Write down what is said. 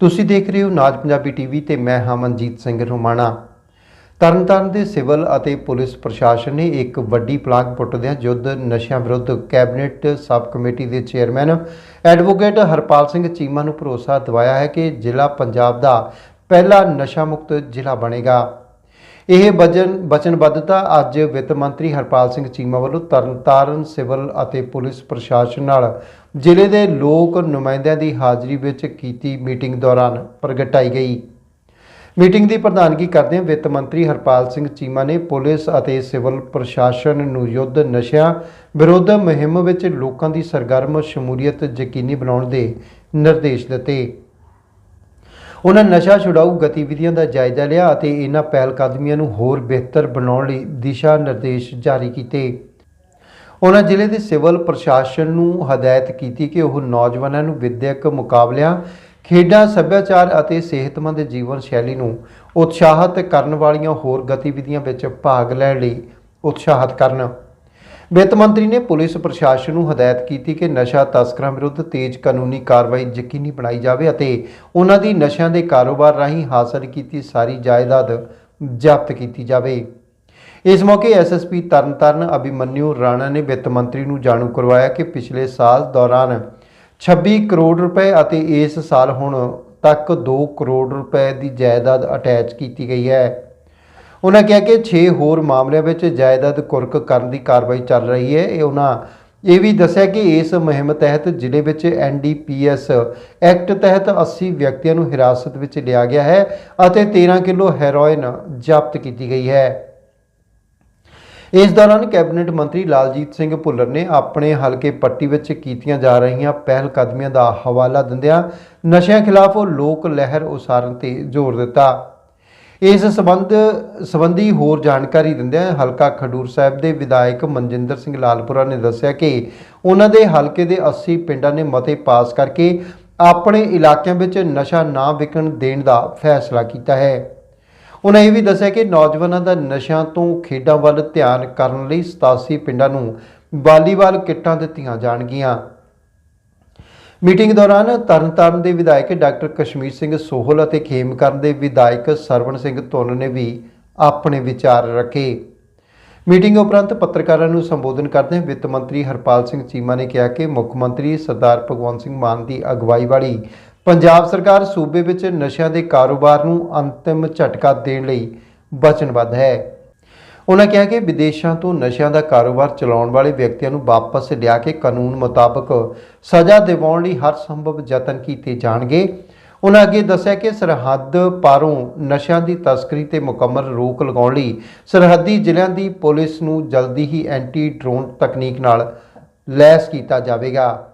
ਤੁਸੀਂ ਦੇਖ ਰਹੇ ਹੋ ਨਾਜ ਪੰਜਾਬੀ ਟੀਵੀ ਤੇ ਮੈਂ ਹਾਂ ਮਨਜੀਤ ਸਿੰਘ ਰੋਮਾਣਾ। ਤਰਨਤਾਰਨ ਦੇ ਸਿਵਲ ਅਤੇ ਪੁਲਿਸ ਪ੍ਰਸ਼ਾਸਨ ਨੇ ਇੱਕ ਵੱਡੀ ਪਲਾਗ ਪੁੱਟਦਿਆਂ ਯੁੱਧ ਨਸ਼ਿਆਂ ਵਿਰੁੱਧ ਕੈਬਨਿਟ ਸਬ ਕਮੇਟੀ ਦੇ ਚੇਅਰਮੈਨ ਐਡਵੋਕੇਟ ਹਰਪਾਲ ਸਿੰਘ ਚੀਮਾ ਨੂੰ ਭਰੋਸਾ ਦਿਵਾਇਆ ਹੈ ਕਿ ਜ਼ਿਲ੍ਹਾ ਪੰਜਾਬ ਦਾ ਪਹਿਲਾ ਨਸ਼ਾ ਮੁਕਤ ਜ਼ਿਲ੍ਹਾ ਬਣੇਗਾ। ਇਹ ਵਚਨ ਵਚਨਬੱਧਤਾ ਅੱਜ ਵਿੱਤ ਮੰਤਰੀ ਹਰਪਾਲ ਸਿੰਘ ਚੀਮਾ ਵੱਲੋਂ ਤਰਨਤਾਰਨ ਸਿਵਲ ਅਤੇ ਪੁਲਿਸ ਪ੍ਰਸ਼ਾਸਨ ਨਾਲ ਜ਼ਿਲ੍ਹੇ ਦੇ ਲੋਕ ਨੁਮਾਇੰਦਿਆਂ ਦੀ ਹਾਜ਼ਰੀ ਵਿੱਚ ਕੀਤੀ ਮੀਟਿੰਗ ਦੌਰਾਨ ਪ੍ਰਗਟਾਈ ਗਈ। ਮੀਟਿੰਗ ਦੀ ਪ੍ਰਧਾਨਗੀ ਕਰਦਿਆਂ ਵਿੱਤ ਮੰਤਰੀ ਹਰਪਾਲ ਸਿੰਘ ਚੀਮਾ ਨੇ ਪੁਲਿਸ ਅਤੇ ਸਿਵਲ ਪ੍ਰਸ਼ਾਸਨ ਨੂੰ ਯੁੱਧ ਨਸ਼ਿਆਂ ਵਿਰੁੱਧ ਮੁਹਿੰਮ ਵਿੱਚ ਲੋਕਾਂ ਦੀ ਸਰਗਰਮ ਸ਼ਮੂਲੀਅਤ ਯਕੀਨੀ ਬਣਾਉਣ ਦੇ ਨਿਰਦੇਸ਼ ਦਿੱਤੇ। ਉਹਨਾਂ ਨਸ਼ਾ ਛੁਡਾਊ ਗਤੀਵਿਧੀਆਂ ਦਾ ਜਾਇਜ਼ਾ ਲਿਆ ਅਤੇ ਇਹਨਾਂ ਪਹਿਲ ਕਦਮੀਆਂ ਨੂੰ ਹੋਰ ਬਿਹਤਰ ਬਣਾਉਣ ਲਈ ਦਿਸ਼ਾ ਨਿਰਦੇਸ਼ ਜਾਰੀ ਕੀਤੇ। ਉਹਨਾਂ ਜ਼ਿਲ੍ਹੇ ਦੇ ਸਿਵਲ ਪ੍ਰਸ਼ਾਸਨ ਨੂੰ ਹਦਾਇਤ ਕੀਤੀ ਕਿ ਉਹ ਨੌਜਵਾਨਾਂ ਨੂੰ ਵਿਦਿਅਕ ਮੁਕਾਬਲਿਆਂ, ਖੇਡਾਂ, ਸੱਭਿਆਚਾਰ ਅਤੇ ਸਿਹਤਮੰਦ ਜੀਵਨ ਸ਼ੈਲੀ ਨੂੰ ਉਤਸ਼ਾਹਿਤ ਕਰਨ ਵਾਲੀਆਂ ਹੋਰ ਗਤੀਵਿਧੀਆਂ ਵਿੱਚ ਭਾਗ ਲੈਣ ਲਈ ਉਤਸ਼ਾਹਿਤ ਕਰਨ। ਵਿੱਤ ਮੰਤਰੀ ਨੇ ਪੁਲਿਸ ਪ੍ਰਸ਼ਾਸਨ ਨੂੰ ਹਦਾਇਤ ਕੀਤੀ ਕਿ ਨਸ਼ਾ ਤਸਕਰਾਂ ਵਿਰੁੱਧ ਤੇਜ਼ ਕਾਨੂੰਨੀ ਕਾਰਵਾਈ ਯਕੀਨੀ ਬਣਾਈ ਜਾਵੇ ਅਤੇ ਉਹਨਾਂ ਦੀ ਨਸ਼ਿਆਂ ਦੇ ਕਾਰੋਬਾਰ ਰਾਹੀਂ ਹਾਸਲ ਕੀਤੀ ਸਾਰੀ ਜਾਇਦਾਦ ਜ਼ਬਤ ਕੀਤੀ ਜਾਵੇ। ਇਸ ਮੌਕੇ ਐਸਐਸਪੀ ਤਰਨਤਾਰਨ ਅਭਿਮਨਿਊ ਰਾਣਾ ਨੇ ਵਿੱਤ ਮੰਤਰੀ ਨੂੰ ਜਾਣੂ ਕਰਵਾਇਆ ਕਿ ਪਿਛਲੇ ਸਾਲ ਦੌਰਾਨ 26 ਕਰੋੜ ਰੁਪਏ ਅਤੇ ਇਸ ਸਾਲ ਹੁਣ ਤੱਕ 2 ਕਰੋੜ ਰੁਪਏ ਦੀ ਜਾਇਦਾਦ ਅਟੈਚ ਕੀਤੀ ਗਈ ਹੈ। ਉਹਨਾਂ ਕਿਹਾ ਕਿ 6 ਹੋਰ ਮਾਮਲਿਆਂ ਵਿੱਚ ਜਾਇਦਾਦ ਕੁਰਕ ਕਰਨ ਦੀ ਕਾਰਵਾਈ ਚੱਲ ਰਹੀ ਹੈ। ਇਹ ਉਹਨਾਂ ਇਹ ਵੀ ਦੱਸਿਆ ਕਿ ਇਸ ਮੁਹਿੰਮ ਤਹਿਤ ਜ਼ਿਲ੍ਹੇ ਵਿੱਚ ਐਨਡੀਪੀਐਸ ਐਕਟ ਤਹਿਤ 80 ਵਿਅਕਤੀਆਂ ਨੂੰ ਹਿਰਾਸਤ ਵਿੱਚ ਲਿਆ ਗਿਆ ਹੈ ਅਤੇ 13 ਕਿਲੋ ਹੈਰੋਇਨ ਜ਼ਬਤ ਕੀਤੀ ਗਈ ਹੈ। ਇਸ ਦੌਰਾਨ ਕੈਬਨਿਟ ਮੰਤਰੀ ਲਾਲਜੀਤ ਸਿੰਘ ਭੁੱਲਰ ਨੇ ਆਪਣੇ ਹਲਕੇ ਪੱਟੀ ਵਿੱਚ ਕੀਤੀਆਂ ਜਾ ਰਹੀਆਂ ਪਹਿਲ ਕਦਮੀਆਂ ਦਾ ਹਵਾਲਾ ਦਿੰਦਿਆਂ ਨਸ਼ਿਆਂ ਖਿਲਾਫ ਲੋਕ ਲਹਿਰ ਉਸਾਰਨ ਤੇ ਜ਼ੋਰ ਦਿੱਤਾ। ਇਸ ਸੰਬੰਧ, ਸੰਬੰਧੀ ਹੋਰ ਜਾਣਕਾਰੀ ਦਿੰਦਿਆਂ ਹਲਕਾ ਖਡੂਰ ਸਾਹਿਬ ਦੇ ਵਿਧਾਇਕ ਮਨਜਿੰਦਰ ਸਿੰਘ ਲਾਲਪੁਰਾ ਨੇ ਦੱਸਿਆ ਕਿ ਉਹਨਾਂ ਦੇ ਹਲਕੇ ਦੇ 80 ਪਿੰਡਾਂ ਨੇ ਮਤੇ ਪਾਸ ਕਰਕੇ ਆਪਣੇ ਇਲਾਕਿਆਂ ਵਿੱਚ ਨਸ਼ਾ ਨਾ ਵਿਕਣ ਦੇਣ ਦਾ ਫੈਸਲਾ ਕੀਤਾ ਹੈ। ਉਹਨਾਂ ਇਹ ਵੀ ਦੱਸਿਆ ਕਿ ਨੌਜਵਾਨਾਂ ਦਾ ਨਸ਼ਿਆਂ ਤੋਂ ਖੇਡਾਂ ਵੱਲ ਧਿਆਨ ਕਰਨ ਲਈ 87 ਪਿੰਡਾਂ ਨੂੰ ਵਾਲੀਬਾਲ ਕਿੱਟਾਂ ਦਿੱਤੀਆਂ ਜਾਣਗੀਆਂ। ਮੀਟਿੰਗ ਦੌਰਾਨ ਤਰਨਤਾਰਨ ਦੇ ਵਿਧਾਇਕ ਡਾਕਟਰ ਕਸ਼ਮੀਰ ਸਿੰਘ ਸੋਹਲ ਅਤੇ ਖੇਮਕਰਨ ਦੇ ਵਿਧਾਇਕ ਸਰਵਣ ਸਿੰਘ ਧੁੰਨ ਨੇ ਵੀ ਆਪਣੇ ਵਿਚਾਰ ਰੱਖੇ। ਮੀਟਿੰਗ ਉਪਰੰਤ ਪੱਤਰਕਾਰਾਂ ਨੂੰ ਸੰਬੋਧਨ ਕਰਦੇ ਵਿੱਤ ਮੰਤਰੀ ਹਰਪਾਲ ਸਿੰਘ ਚੀਮਾ ਨੇ ਕਿਹਾ ਕਿ ਮੁੱਖ ਮੰਤਰੀ ਸਰਦਾਰ ਭਗਵੰਤ ਸਿੰਘ ਮਾਨ ਦੀ ਅਗਵਾਈ ਵਾਲੀ ਪੰਜਾਬ ਸਰਕਾਰ ਸੂਬੇ ਵਿੱਚ ਨਸ਼ਿਆਂ ਦੇ ਕਾਰੋਬਾਰ ਨੂੰ ਅੰਤਿਮ ਝਟਕਾ ਦੇਣ ਲਈ ਵਚਨਬੱਧ ਹੈ। ਉਹਨਾਂ ਕਿਹਾ ਕਿ ਵਿਦੇਸ਼ਾਂ ਤੋਂ ਨਸ਼ਿਆਂ ਦਾ ਕਾਰੋਬਾਰ ਚਲਾਉਣ ਵਾਲੇ ਵਿਅਕਤੀਆਂ ਨੂੰ ਵਾਪਸ ਲਿਆ ਕੇ ਕਾਨੂੰਨ ਮੁਤਾਬਕ ਸਜ਼ਾ ਦਿਵਾਉਣ ਲਈ ਹਰ ਸੰਭਵ ਯਤਨ ਕੀਤੇ ਜਾਣਗੇ। ਉਹਨਾਂ ਅੱਗੇ ਦੱਸਿਆ ਕਿ ਸਰਹੱਦ ਪਾਰੋਂ ਨਸ਼ਿਆਂ ਦੀ ਤਸਕਰੀ ਤੇ ਮੁਕੰਮਲ ਰੋਕ ਲਗਾਉਣ ਲਈ ਸਰਹੱਦੀ ਜ਼ਿਲ੍ਹਿਆਂ ਦੀ ਪੁਲਿਸ ਨੂੰ ਜਲਦੀ ਹੀ ਐਂਟੀ ਡਰੋਨ ਤਕਨੀਕ ਨਾਲ ਲੈਸ ਕੀਤਾ ਜਾਵੇਗਾ।